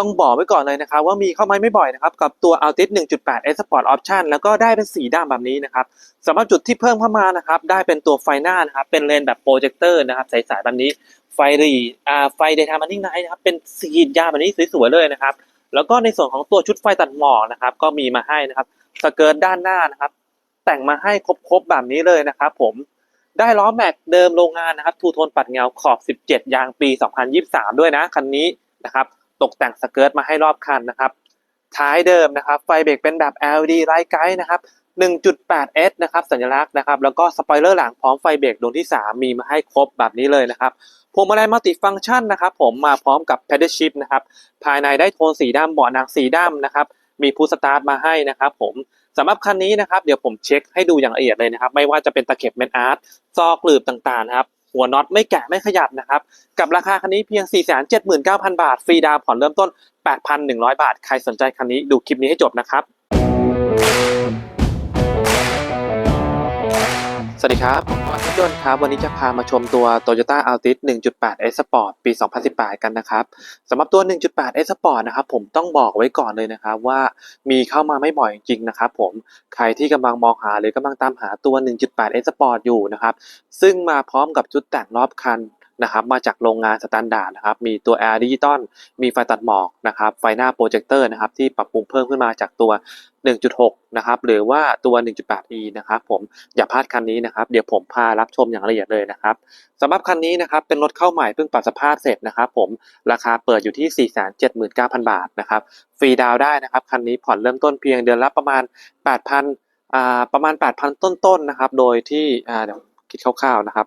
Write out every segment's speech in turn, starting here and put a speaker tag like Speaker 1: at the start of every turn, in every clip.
Speaker 1: ต้องบอกไว้ก่อนเลยนะครับว่ามีเข้ามาไม่บ่อยนะครับกับตัว Altis 1.8 S Sport Option แล้วก็ได้เป็นสีดำแบบนี้นะครับสำหรับจุดที่เพิ่มเข้ามานะครับได้เป็นตัวไฟหน้านะครับเป็นเลนแบบโปรเจคเตอร์นะครับใสๆแบบนี้ไฟรีอ่าไฟ Daytime Running Light นะครับเป็นสียาแบบนี้สวยๆเลยนะครับแล้วก็ในส่วนของตัวชุดไฟตัดหมอกนะครับก็มีมาให้นะครับสเกิร์ตด้านหน้านะครับแต่งมาให้ครบๆแบบนี้เลยนะครับผมได้ล้อแม็กเดิมโรงงานนะครับทูโทนปัดเงาขอบ 17 ยางปี 2023 ด้วยนะคันนี้นะครับ ตกแต่งสเกิร์ตมาให้รอบคันนะครับท้ายเดิมนะครับ ไฟเบรกเป็นแบบ LED ไลท์ไกด์นะครับ 1.8S นะครับ สัญลักษณ์นะครับ แล้วก็สปอยเลอร์หลังพร้อมไฟเบรกดวงที่ 3 มีมาให้ครบแบบนี้เลยนะครับ พวงมาลัยมัลติฟังก์ชันนะครับ ผมมาพร้อมกับ pedal shift นะครับ ภายในได้โทนสีดำเบาะหนังสีดำนะครับ มีพุชสตาร์ทมาให้นะครับผมสำหรับคันนี้นะครับ เดี๋ยวผมเช็คให้ดูอย่างละเอียดเลยนะครับ ไม่ว่าจะเป็นตะเข็บเมนอาร์ตซอกหลืบต่างๆนะครับ หัวน็อตไม่แกะไม่ขยับนะครับ กับราคาคันนี้เพียง 479,000 บาท ฟรีดาวผ่อนเริ่มต้น 8,100 บาท ใครสนใจคันนี้ดูคลิปนี้ให้จบนะครับ สวัสดีครับผมอธิยนต์ครับ วันนี้จะพามาชมตัว Toyota Altis 1.8 S Sport ปี 2018 กันนะครับสำหรับตัว 1.8 S Sport นะครับผมต้องบอกไว้ก่อนเลยนะครับว่ามีเข้ามาไม่บ่อยจริงนะครับผมใครที่กำลังมองหาหรือกำลังตามหาตัว 1.8 S Sport อยู่นะครับซึ่งมาพร้อมกับชุดแต่งรอบคัน นะครับมาจากโรงงานสแตนดาร์ดนะครับมีตัว Air Digital มีไฟตัดหมอกนะครับไฟหน้าโปรเจคเตอร์นะครับที่ปรับปรุงเพิ่มขึ้นมาจากตัว 1.6 นะครับหรือว่าตัว 1.8e นะครับผมอย่าพลาดคันนี้นะครับเดี๋ยวผมพารับชมอย่างละเอียดเลยนะครับสำหรับคันนี้นะครับเป็นรถเข้าใหม่เพิ่งปรับสภาพเสร็จนะครับผมราคาเปิดอยู่ที่ 479,000 บาทนะครับฟรีดาวได้นะครับคันนี้ผ่อนเริ่มต้นเพียงเดือนละประมาณ 8,000อ่าประมาณ 8,000 ต้นๆนะครับโดยที่อ่าเดี๋ยวคิดคร่าวๆนะครับ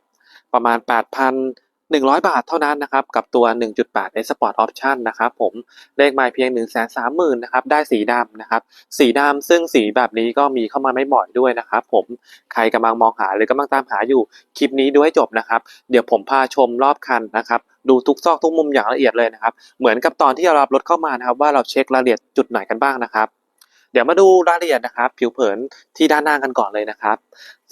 Speaker 1: ประมาณ 8,000 100 บาทเท่านั้นนะครับ กับตัว 1.8 S Sport Option นะครับผมเลขหมายเพียง 130,000นะครับ ได้สีดำนะครับ สีดำซึ่งสีแบบนี้ก็มีเข้ามาไม่บ่อยด้วยนะครับผม ใครกำลังมองหาหรือกำลังตามหาอยู่ คลิปนี้ดูให้จบนะครับ เดี๋ยวผมพาชมรอบคันนะครับ ดูทุกซอกทุกมุมอย่างละเอียดเลยนะครับ เหมือนกับตอนที่เรารับรถเข้ามานะครับ ว่าเราเช็ครายละเอียดจุดไหนกันบ้างนะครับเดี๋ยวมาดูรายละเอียดนะครับ ผิวเผินที่ด้านหน้ากันก่อนเลยนะครับ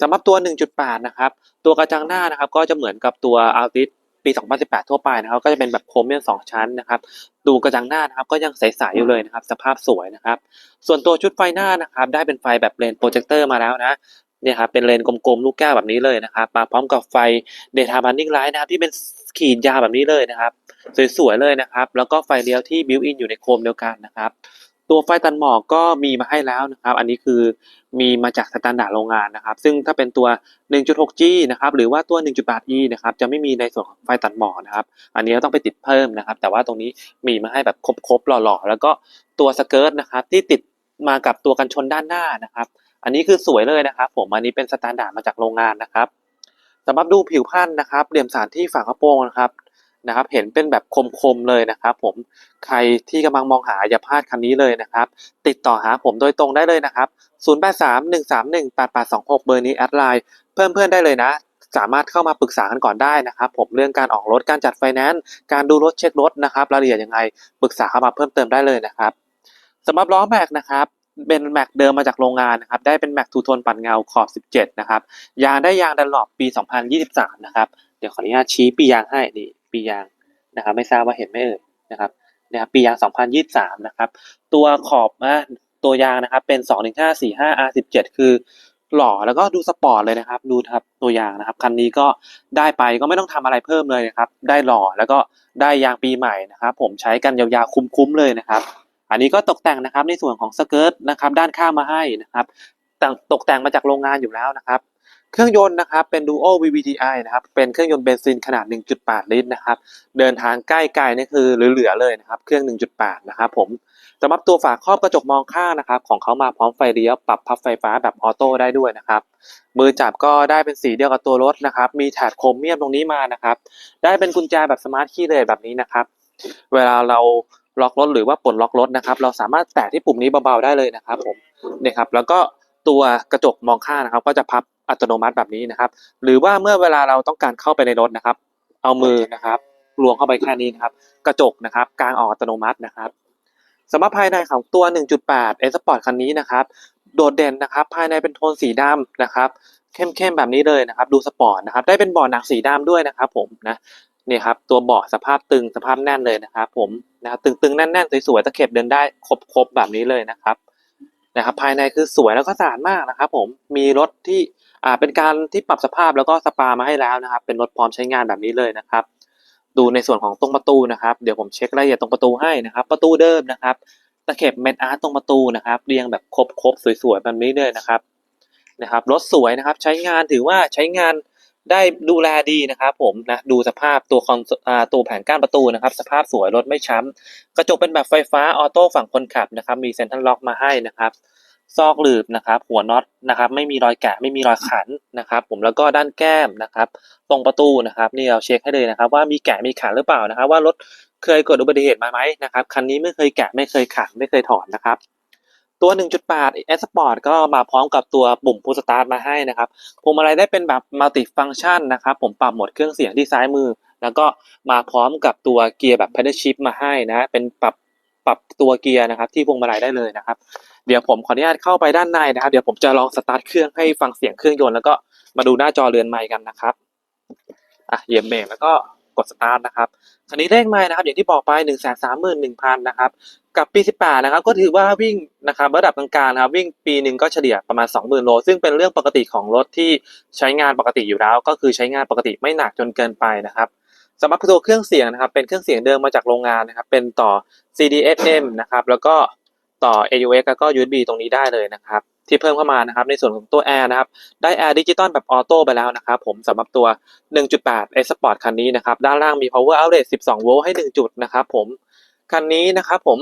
Speaker 1: สำหรับตัว 1.8 นะครับ ตัวกระจังหน้านะครับ ก็จะเหมือนกับตัว Altis ปี 2018 ทั่วไปนะครับก็จะเป็นแบบโครเมียม2ชั้นนะครับ ดูกระจังหน้านะครับก็ยังใสๆอยู่เลยนะครับ สภาพสวยนะครับ ส่วนตัวชุดไฟหน้านะครับ ได้เป็นไฟแบบเลนโปรเจคเตอร์มาแล้วนะเนี่ยครับเป็นเลนกลมๆลูกแก้วแบบนี้เลยนะครับมาพร้อมกับไฟ Daytime Running Light นะครับที่เป็นขีดยาวแบบนี้เลยนะครับ สวยๆเลยนะครับ แล้วก็ไฟเลี้ยวที่บิวอินอยู่ในโคมเดียวกันนะครับ ตัวไฟตันหมอกก็มีมาให้แล้วนะครับ อันนี้คือมีมาจากสแตนดาร์ดโรงงานนะครับ ซึ่งถ้าเป็นตัว 1.6G นะครับ หรือว่าตัว 1.8E นะครับ จะไม่มีในส่วนของไฟตัดหมอกนะครับ อันนี้ต้องไปติดเพิ่มนะครับ แต่ว่าตรงนี้มีมาให้แบบครบๆหล่อๆ แล้วก็ตัวสเกิร์ตนะครับที่ติดมากับตัวกันชนด้านหน้านะครับ อันนี้คือสวยเลยนะครับ ผม อันนี้เป็นสแตนดาร์ดมาจากโรงงานนะครับสำหรับดูผิวพรรณนะครับ เหลี่ยมสารที่ฝากระโปรงนะครับ นะครับ เห็นเป็นแบบคมๆเลยนะครับผมใครที่กำลังมองหาอย่าพลาดคันนี้เลยนะครับ ติดต่อหาผมโดยตรงได้เลยนะครับ 0831318826 เบอร์นี้แอดไลน์เพิ่มเพื่อนได้เลยนะ สามารถเข้ามาปรึกษากันก่อนได้นะครับ ผมเรื่องการออกรถการจัดไฟแนนซ์การดูรถเช็ครถนะครับรายละเอียดยังไงปรึกษาเข้ามาเพิ่มเติมได้เลยนะครับสำหรับล้อแม็กนะครับเป็นแม็กเดิมมาจากโรงงานนะครับ ได้เป็นแม็กทูโทนปัดเงาขอบ 17 นะครับ ยางได้ยางดันหลอบปี 2023 นะครับ เดี๋ยวขออนุญาตชี้ปียางให้นี่ ปียางนะครับไม่ทราบว่าเห็นไหมเอ่ยนะครับนะครับปียาง 2023 นะครับ ตัวขอบนะตัวยางนะครับเป็น 21545 R17 คือหล่อแล้วก็ดูสปอร์ตเลยนะครับ ดูครับตัวยางนะครับคันนี้ก็ได้ไปก็ไม่ต้องทำอะไรเพิ่มเลยนะครับ ได้หล่อแล้วก็ได้ยางปีใหม่นะครับ ผมใช้กันยาวๆคุ้มๆเลยนะครับ อันนี้ก็ตกแต่งนะครับในส่วนของสเกิร์ตนะครับ ด้านข้างมาให้นะครับตกแต่งมาจากโรงงานอยู่แล้วนะครับ เครื่องยนต์นะครับเป็น Duo VVTi นะครับเป็นเครื่องยนต์เบนซินขนาด 1.8 ลิตรนะครับเดินทางใกล้ไกลนี่คือเหลือๆเลยนะครับเครื่อง 1.8 นะครับผมสำหรับตัวฝาครอบกระจกมองข้างนะครับของเขามาพร้อมไฟเลี้ยวปรับพับไฟฟ้าแบบออโต้ได้ด้วยนะครับมือจับก็ได้เป็นสีเดียวกับตัวรถนะครับมีแถบโครเมียมตรงนี้มานะครับได้เป็นกุญแจแบบสมาร์ทคีย์เลยแบบนี้นะครับเวลาเราล็อกรถหรือว่าปลดล็อกรถนะครับเราสามารถแตะที่ปุ่มนี้เบาๆได้เลยนะครับผมเนี่ยครับแล้วก็ตัวกระจกมองข้างนะครับก็จะพับ อัตโนมัติแบบนี้นะครับ หรือว่าเมื่อเวลาเราต้องการเข้าไปในรถนะครับ เอามือนะครับลวงเข้าไปแค่นี้นะครับ กระจกนะครับกางออกอัตโนมัตินะครับสำหรับภายในของตัว 1.8 S Sport คันนี้นะครับ โดดเด่นนะครับ ภายในเป็นโทนสีดำนะครับ เข้มๆแบบนี้เลยนะครับ ดูสปอร์ตนะครับ ได้เป็นเบาะหนังสีดำด้วยนะครับ ผมนะนี่ครับตัวเบาะสภาพตึงสภาพแน่นเลยนะครับ ผมนะครับตึงๆแน่นๆสวยๆตะเข็บเดินได้ครบๆแบบนี้เลยนะครับ นะครับภายในคือสวยแล้วก็สะอาดมากนะครับผมมีรถที่อ่าเป็นการที่ปรับสภาพแล้วก็สปามาให้แล้วนะครับ เป็นรถพร้อมใช้งานแบบนี้เลยนะครับ ดูในส่วนของตรงประตูนะครับเดี๋ยวผมเช็ครายละเอียดตรงประตูให้นะครับ ประตูเดิมนะครับตะเข็บเม็ดอาร์ตตรงประตูนะครับเรียงแบบครบๆสวยๆแบบนี้เลยนะครับนะครับรถสวยนะครับ ใช้งานถือว่าใช้งาน ได้ดูแลดีนะครับผมนะดูสภาพตัวคอนอ่าตัวแผงก้านประตูนะครับ สภาพสวยรถไม่ช้ำกระจกเป็นแบบไฟฟ้าออโต้ฝั่งคนขับนะครับ มีเซ็นทรัลล็อกมาให้นะครับซอกหลืบนะครับ หัวน็อตนะครับ ไม่มีรอยแกะไม่มีรอยขันนะครับ ผมแล้วก็ด้านแก้มนะครับ ตรงประตูนะครับ นี่เราเช็คให้เลยนะครับ ว่ามีแกะมีขันหรือเปล่านะครับ ว่ารถเคยเกิดอุบัติเหตุมาไหมนะครับคันนี้ไม่เคยแกะไม่เคยขันไม่เคยถอนนะครับ ตัว 1.8 S Sport ก็มาพร้อมกับตัวปุ่ม Push Start มาให้นะครับพวงมาลัยได้เป็นแบบ Multi Function นะครับ ผมปรับโหมดเครื่องเสียงที่ซ้ายมือ แล้วก็มาพร้อมกับตัวเกียร์แบบ Pedal Shift มาให้นะ เป็นปรับปรับตัวเกียร์นะครับ ที่พวงมาลัยได้เลยนะครับ เดี๋ยวผมขออนุญาตเข้าไปด้านในนะครับ เดี๋ยวผมจะลองสตาร์ทเครื่องให้ฟังเสียงเครื่องยนต์แล้วก็มาดูหน้าจอเรือนไมค์กันนะครับ อะเหยียบเบรกแล้วก็ กดสตาร์ทนะครับคันนี้เลขไมค์นะครับ อย่างที่บอกไป1นึ่งแสนสามหมื่นหนึ่งพันนะครับกับปี 18 นะครับ ก็ถือว่าวิ่งนะครับระดับกลางๆนะครับวิ่งปีหนึ่งก็เฉลี่ยประมาณ 20,000 โล ซึ่งเป็นเรื่องปกติของรถที่ใช้งานปกติอยู่แล้ว ก็คือใช้งานปกติไม่หนักจนเกินไปนะครับสำหรับตัวเครื่องเสียงนะครับ เป็นเครื่องเสียงเดิมมาจากโรงงานนะครับ เป็นต่อ CD-FM นะครับ แล้วก็ต่อ AUX แล้วก็ USB ตรงนี้ได้เลยนะครับ ที่เพิ่มเข้ามานะครับในส่วนของตัวแอร์นะครับได้แอร์ดิจิตอลแบบออโต้ไปแล้วนะครับผมสำหรับตัว 1.8 S Sport คันนี้นะครับด้านล่างมี power outlet 12 โวลต์ให้ 1 จุดนะครับผมคันนี้นะครับผม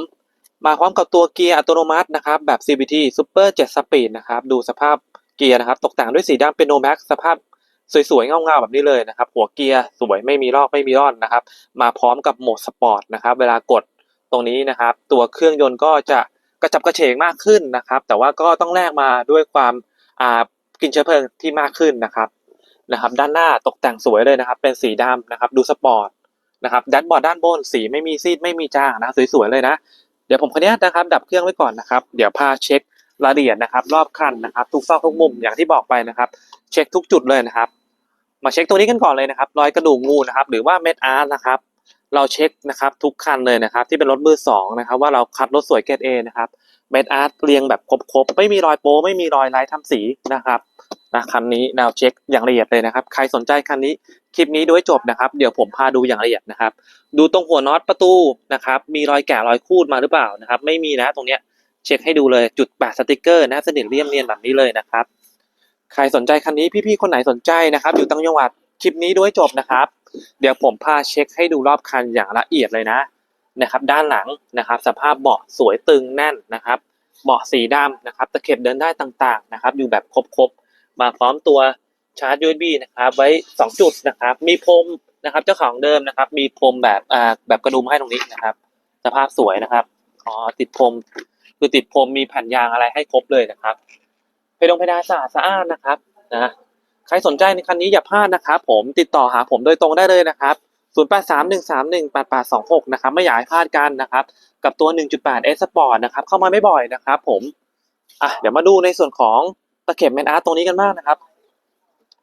Speaker 1: มาพร้อมกับตัวเกียร์อัตโนมัตินะครับแบบ CVT Super 7 Speed นะครับดูสภาพเกียร์นะครับตกแต่งด้วยสีดำเป็นโนแม็กสภาพสวยๆเงาๆแบบนี้เลยนะครับหัวเกียร์สวยไม่มีลอกไม่มีร่อนนะครับมาพร้อมกับโหมดสปอร์ตนะครับเวลากดตรงนี้นะครับตัวเครื่องยนต์ก็จะ กระจับกระเฉงมากขึ้นนะครับ แต่ว่าก็ต้องแลกมาด้วยความอ่ากินเชื้อเพลิงที่มากขึ้นนะครับนะครับ ด้านหน้าตกแต่งสวยเลยนะครับ เป็นสีดำนะครับ ดูสปอร์ตนะครับแดชบอร์ดด้านบนสีไม่มีซีดไม่มีจางนะสวยๆเลยนะ เดี๋ยวผมขออนุญาตนะครับ ดับเครื่องไว้ก่อนนะครับ เดี๋ยวพาเช็ครายละเอียดนะครับ รอบคันนะครับ ทุกซอกทุกมุมอย่างที่บอกไปนะครับ เช็คทุกจุดเลยนะครับ มาเช็คตัวนี้กันก่อนเลยนะครับ รอยกระดูกงูนะครับ หรือว่าเม็ดอาร์ตนะครับ เราเช็คนะครับทุกคันเลยนะครับที่เป็นรถมือสองนะครับว่าเราคัดรถสวยเกรดเอนะครับเมดอาร์ตเรียงแบบครบๆไม่มีรอยโป้ไม่มีรอยลายทำสีนะครับนะคันนี้เราเช็คอย่างละเอียดเลยนะครับ ใครสนใจคันนี้คลิปนี้ดูให้จบนะครับ เดี๋ยวผมพาดูอย่างละเอียดนะครับ ดูตรงหัวน็อตประตูนะครับ มีรอยแกะรอยคูดมาหรือเปล่านะครับ ไม่มีนะตรงเนี้ยเช็คให้ดูเลยจุดแปะสติกเกอร์นะสนิทเรียมเนียนแบบนี้เลยนะครับ ใครสนใจคันนี้พี่ๆคนไหนสนใจนะครับ อยู่ต่างจังหวัดคลิปนี้ดูให้จบนะครับ เดี๋ยวผมพาเช็คให้ดูรอบคันอย่างละเอียดเลยนะนะครับ ด้านหลังนะครับ สภาพเบาะสวยตึงแน่นนะครับเบาะสีดำนะครับ ตะเข็บเดินได้ต่างๆนะครับ อยู่แบบครบๆมาพร้อมตัวชาร์จ USB นะครับไว้ 2 จุดนะครับ มีพรมนะครับ เจ้าของเดิมนะครับ มีพรมแบบอ่าแบบกระดุมให้ตรงนี้นะครับ สภาพสวยนะครับอ๋อติดพรมคือติดพรมมีแผ่นยางอะไรให้ครบเลยนะครับเพดงเพดานสะอาดสะอานนะครับนะ ใครสนใจในคันนี้อย่าพลาดนะครับผมติดต่อหาผมโดยตรงได้เลยนะครับ 0831318826 นะครับไม่อยากให้พลาดกันนะครับ กับตัว 1.8 S Sport นะครับ เข้ามาไม่บ่อยนะครับ ผมอะเดี๋ยวมาดูในส่วนของตะเข็บแมนอาร์ตตรงนี้กันบ้างนะครับ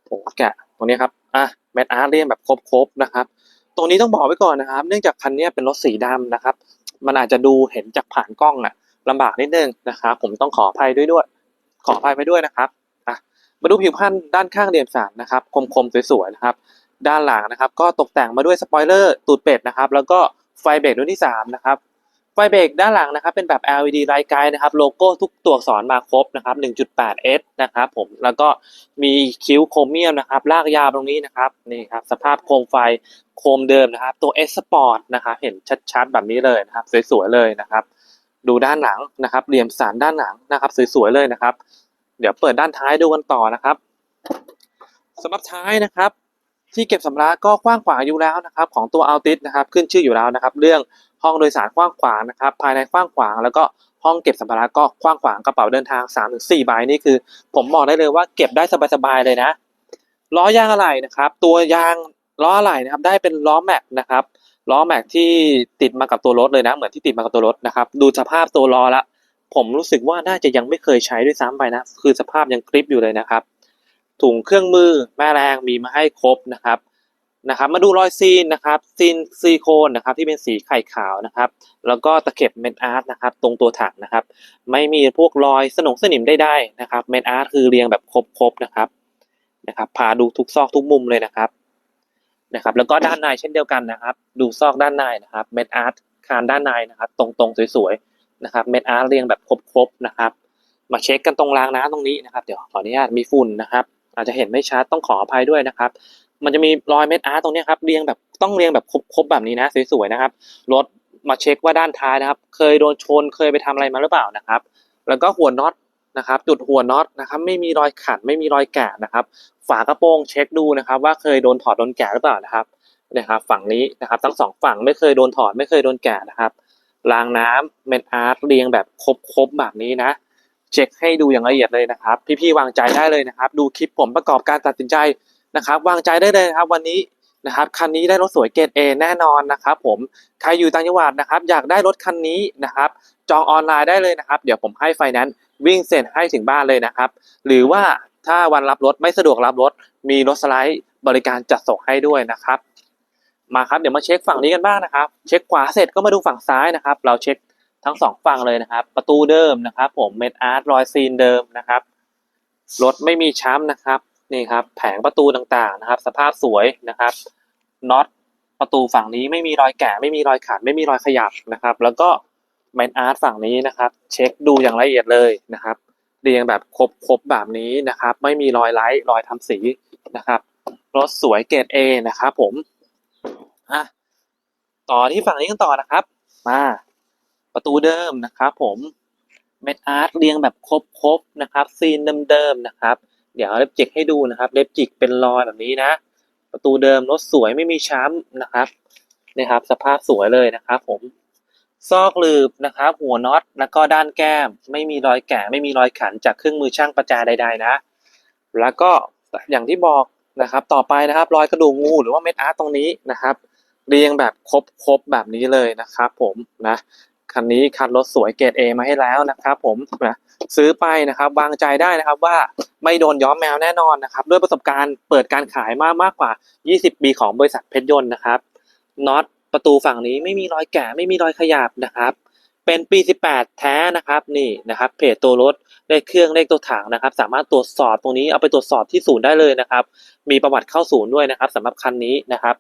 Speaker 1: ผมแกะตรงนี้ครับอะแมนอาร์ตเรียงแบบครบๆนะครับตรงนี้ต้องบอกไว้ก่อนนะครับ เนื่องจากคันนี้เป็นรถสีดำนะครับ มันอาจจะดูเห็นจากผ่านกล้องอะลำบากนิดนึงนะครับผมต้องขออภัยด้วยด้วย ขออภัยไปด้วยนะครับ มาดูผิวพรรณด้านข้างเรียมสารนะครับคมๆสวยๆนะครับ ด้านหลังนะครับ ก็ตกแต่งมาด้วยสปอยเลอร์ตูดเป็ดนะครับ แล้วก็ไฟเบรกรุ่นที่สามนะครับไฟเบรกด้านหลังนะครับ เป็นแบบ LED ไลท์ไกด์นะครับ โลโก้ทุกตัวอักษรมาครบนะครับ 1.8S นะครับผมแล้วก็มีคิ้วโครเมียมนะครับ ลากยาวตรงนี้นะครับนี่ครับสภาพโคมไฟโคมเดิมนะครับ ตัว S Sport นะครับเห็นชัดๆแบบนี้เลยนะครับ สวยๆเลยนะครับ ดูด้านหลังนะครับ เหลี่ยมสารด้านหลังนะครับ สวยๆเลยนะครับ เดี๋ยวเปิดด้านท้ายดูกันต่อนะครับสำหรับท้ายนะครับ ที่เก็บสัมภาระก็กว้างขวางอยู่แล้วนะครับ ของตัว Altis นะครับ ขึ้นชื่ออยู่แล้วนะครับ เรื่องห้องโดยสารกว้างขวางนะครับ ภายในกว้างขวาง แล้วก็ห้องเก็บสัมภาระก็กว้างขวางกระเป๋าเดินทาง3-4ถึง4ใบนี่คือ ผมบอกได้เลยว่าเก็บได้สบายๆเลยนะล้อยางอะไหล่นะครับ ตัวยางล้ออะไหล่นะครับ ได้เป็นล้อแม็กนะครับล้อแม็กที่ติดมากับตัวรถเลยนะ เหมือนที่ติดมากับตัวรถนะครับ ดูสภาพตัวล้อละ ผมรู้สึกว่าน่าจะยังไม่เคยใช้ด้วยซ้ำไปนะ คือสภาพยังคลิปอยู่เลยนะครับ ถุงเครื่องมือแม่แรงมีมาให้ครบนะครับนะครับ มาดูรอยซีนนะครับซีนซิลิโคนนะครับที่เป็นสีไข่ขาวนะครับ แล้วก็ตะเข็บเม็ดอาร์ตนะครับ ตรงตัวถังนะครับ ไม่มีพวกรอยสนงสนิมได้ได้นะครับเม็ดอาร์ตคือเรียงแบบครบๆนะครับนะครับพาดูทุกซอกทุกมุมเลยนะครับนะครับ แล้วก็ด้านในเช่นเดียวกันนะครับ ดูซอกด้านในนะครับเม็ดอาร์ตคานด้านในนะครับ ตรงๆสวยๆ นะครับเม็ดอาร์ตเรียงแบบครบๆนะครับ มาเช็คกันตรงรางน้ำตรงนี้นะครับ เดี๋ยวขออนุญาตมีฝุ่นนะครับ อาจจะเห็นไม่ชัดต้องขออภัยด้วยนะครับ มันจะมีรอยเม็ดอาร์ตตรงนี้ครับเรียงแบบต้องเรียงแบบครบๆแบบนี้นะสวยๆนะครับรถมาเช็คว่าด้านท้ายนะครับ เคยโดนชนเคยไปทำอะไรมาหรือเปล่านะครับ แล้วก็หัวน็อตนะครับ จุดหัวน็อตนะครับ ไม่มีรอยขัดไม่มีรอยแกะนะครับ ฝากระโปรงเช็คดูนะครับ ว่าเคยโดนถอดโดนแกะหรือเปล่านะครับนะครับ ฝั่งนี้นะครับ ทั้งสองฝั่งไม่เคยโดนถอดไม่เคยโดนแกะนะครับ รางน้ำเม็ดอาร์ตเรียงแบบครบๆแบบนี้นะ เช็คให้ดูอย่างละเอียดเลยนะครับ พี่ๆวางใจได้เลยนะครับ ดูคลิปผมประกอบการตัดสินใจนะครับ วางใจได้เลยครับ วันนี้นะครับคันนี้ได้รถสวยเกรด A แน่นอนนะครับ ผมใครอยู่ต่างจังหวัดนะครับ อยากได้รถคันนี้นะครับ จองออนไลน์ได้เลยนะครับ เดี๋ยวผมให้ไฟแนนซ์วิ่งเซ็นให้ถึงบ้านเลยนะครับ หรือว่าถ้าวันรับรถไม่สะดวกรับรถ มีรถสไลด์บริการจัดส่งให้ด้วยนะครับ มาครับเดี๋ยวมาเช็คฝั่งนี้กันบ้างนะครับ เช็คขวาเสร็จก็มาดูฝั่งซ้ายนะครับ เราเช็คทั้งสองฝั่งเลยนะครับ ประตูเดิมนะครับ ผมเมดอาร์ตรอยซีนเดิมนะครับรถไม่มีช้ำนะครับนี่ครับ แผงประตูต่างๆนะครับ สภาพสวยนะครับน็อตประตูฝั่งนี้ไม่มีรอยแกะไม่มีรอยขาดไม่มีรอยขยับนะครับ แล้วก็เม็ดอาร์ตฝั่งนี้นะครับ เช็คดูอย่างละเอียดเลยนะครับเรียงแบบครบๆแบบนี้นะครับ ไม่มีรอยไลท์รอยทำสีนะครับรถสวยเกรด A นะครับผม อะต่อที่ฝั่งนี้กันต่อนะครับ มาประตูเดิมนะครับ ผมเม็ดอาร์ตเรียงแบบครบๆนะครับ ซีนเดิมๆนะครับ เดี๋ยวเล็บจิกให้ดูนะครับ เล็บจิกเป็นรอยแบบนี้นะ ประตูเดิมรถสวยไม่มีช้ำนะครับนี่ครับ สภาพสวยเลยนะครับ ผมซอกหลืบนะครับ หัวน็อตแล้วก็ด้านแก้ม ไม่มีรอยแกะไม่มีรอยขันจากเครื่องมือช่างประจาใด ๆ นะ แล้วก็อย่างที่บอกนะครับ ต่อไปนะครับ รอยกระดูกงูหรือว่าเม็ดอาร์ตตรงนี้นะครับ เรียงแบบครบๆแบบนี้เลยนะครับผมนะคันนี้คันรถสวยเกรด A มาให้แล้วนะครับผมนะซื้อไปนะครับวางใจได้นะครับว่าไม่โดนย้อมแมวแน่นอนนะครับ ด้วยประสบการณ์เปิดการขายมามากกว่า 20 ปีของบริษัทเพชรยนต์นะครับน็อตประตูฝั่งนี้ไม่มีรอยแกะไม่มีรอยขยับนะครับ เป็นปี 18 แท้นะครับนี่นะครับเพจตัวรถเลขเครื่องเลขตัวถังนะครับ สามารถตรวจสอบตรงนี้เอาไปตรวจสอบที่ศูนย์ได้เลยนะครับ มีประวัติเข้าศูนย์ด้วยนะครับสำหรับคันนี้นะครับ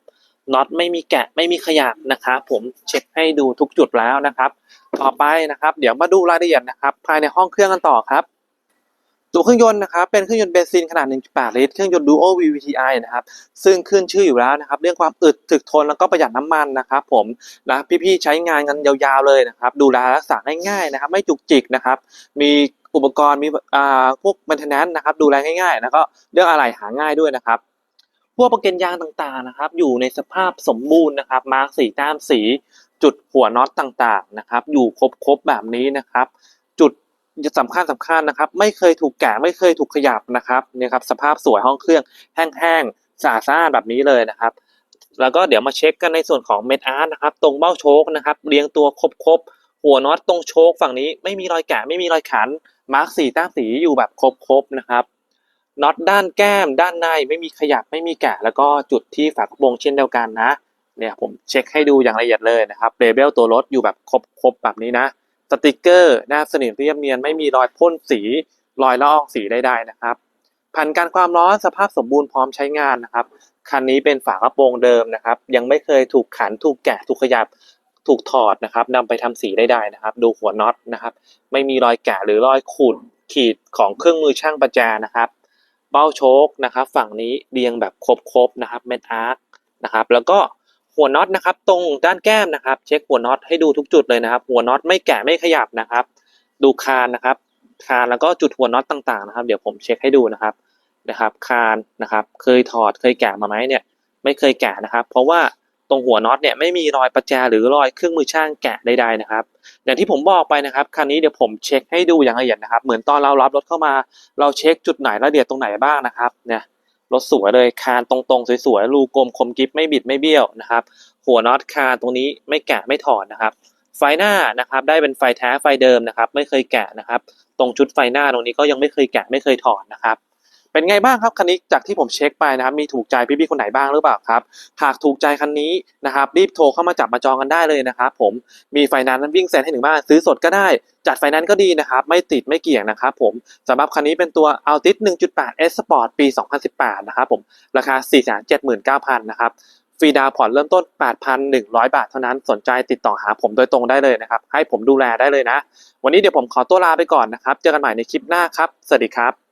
Speaker 1: น็อตไม่มีแกะไม่มีขยับนะครับผมเช็คให้ดูทุกจุดแล้วนะครับ ต่อไปนะครับ เดี๋ยวมาดูรายละเอียดนะครับ ภายในห้องเครื่องกันต่อครับ ตัวเครื่องยนต์นะครับ เป็นเครื่องยนต์เบนซินขนาด 1.8 ลิตร เครื่องยนต์ Duo VVTi นะครับ ซึ่งขึ้นชื่ออยู่แล้วนะครับ เรื่องความอึดถึกทนแล้วก็ประหยัดน้ำมันนะครับ ผมนะพี่ๆใช้งานกันยาวๆเลยนะครับ ดูแลรักษาง่ายๆนะครับ ไม่จุกจิกนะครับ มีอุปกรณ์มีอ่าพวก maintenance นะครับ ดูแลง่ายๆแล้วก็เรื่องอะไรหาง่ายด้วยนะครับ พวกประกันยางต่างๆนะครับ อยู่ในสภาพสมบูรณ์นะครับ มาร์กสีต้มสี จุดหัวน็อตต่างๆนะครับ อยู่ครบๆแบบนี้นะครับ จุดสำคัญสำคัญนะครับ ไม่เคยถูกแกะไม่เคยถูกขยับนะครับเนี่ยครับสภาพสวยห้องเครื่องแห้งๆสะอาดแบบนี้เลยนะครับ แล้วก็เดี๋ยวมาเช็คกันในส่วนของเม็ดอาร์ตนะครับ ตรงเบ้าโชคนะครับ เรียงตัวครบๆหัวน็อตตรงโชคฝั่งนี้ไม่มีรอยแกะไม่มีรอยขันมาร์กสีต้มสีอยู่แบบครบๆนะครับ น็อตด้านแก้ม ด้านในไม่มีขยับไม่มีแกะ แล้วก็จุดที่ฝากระโปรงเช่นเดียวกันนะเนี่ยผมเช็คให้ดูอย่างละเอียดเลยนะครับเลเบลตัวรถอยู่แบบครบๆแบบนี้นะสติกเกอร์หน้าสนิมเรียบเนียนไม่มีรอยพ่นสีรอยละอองสีใดๆนะครับผ่านการความร้อนสภาพสมบูรณ์พร้อมใช้งานนะครับคันนี้เป็นฝากระโปรงเดิมนะครับ ยังไม่เคยถูกขันถูกแกะถูกขยับถูกถอดนะครับนำไปทำสีใดๆนะครับ ดูหัวน็อตนะครับ ไม่มีรอยแกะหรือรอยขูดขีดของเครื่องมือช่างประแจนะครับ เบ้าโชคนะครับฝั่งนี้เรียงแบบครบๆนะครับเม็ดอาร์คนะครับแล้วก็หัวน็อตนะครับตรงด้านแก้มนะครับเช็คหัวน็อตให้ดูทุกจุดเลยนะครับ หัวน็อตไม่แกะไม่ขยับนะครับ ดูคานนะครับ คานแล้วก็จุดหัวน็อตต่างๆนะครับ เดี๋ยวผมเช็คให้ดูนะครับนะครับ คานนะครับ เคยถอดเคยแกะมาไหมเนี่ย ไม่เคยแกะนะครับ เพราะว่า ตรงหัวน็อตเนี่ยไม่มีรอยประแจหรือรอยเครื่องมือช่างแกะใดๆนะครับ อย่างที่ผมบอกไปนะครับคันนี้เดี๋ยวผมเช็คให้ดูอย่างละเอียดนะครับ เหมือนตอนเรารับรถเข้ามา เราเช็คจุดไหนละเอียดตรงไหนบ้างนะครับเนี่ยรถสวยเลยคานตรงๆสวยๆรูกลมคมกริบไม่บิดไม่เบี้ยวนะครับ หัวน็อตคานตรงนี้ไม่แกะไม่ถอดนะครับ ไฟหน้านะครับได้เป็นไฟแท้ไฟเดิมนะครับ ไม่เคยแกะนะครับ ตรงชุดไฟหน้าตรงนี้ก็ยังไม่เคยแกะไม่เคยถอดนะครับ เป็นไงบ้างครับคันนี้จากที่ผมเช็คไปนะครับมีถูกใจพี่ๆคนไหนบ้างหรือเปล่าครับหากถูกใจคันนี้นะครับรีบโทรเข้ามาจับมาจองกันได้เลยนะครับผมมีไฟนั้นวิ่งเซ็นให้ถึงบ้านซื้อสดก็ได้ จัดไฟนนซ์ก็ดีนะครับไม่ติดไม่เกี่ยงนะครับผมสำหรับคันนี้เป็นตัว Altis 1.8 S Sport ปี 2018 นะครับผมราคา 479,000นะครับฟรีดาวผ่อนเริ่มต้น 8,100 บาทเท่านั้น สนใจติดต่อหาผมโดยตรงได้เลยนะครับ ให้ผมดูแลได้เลยนะ วันนี้เดี๋ยวผมขอตัวลาไปก่อนนะครับ เจอกันใหม่ในคลิปหน้าครับ สวัสดีครับ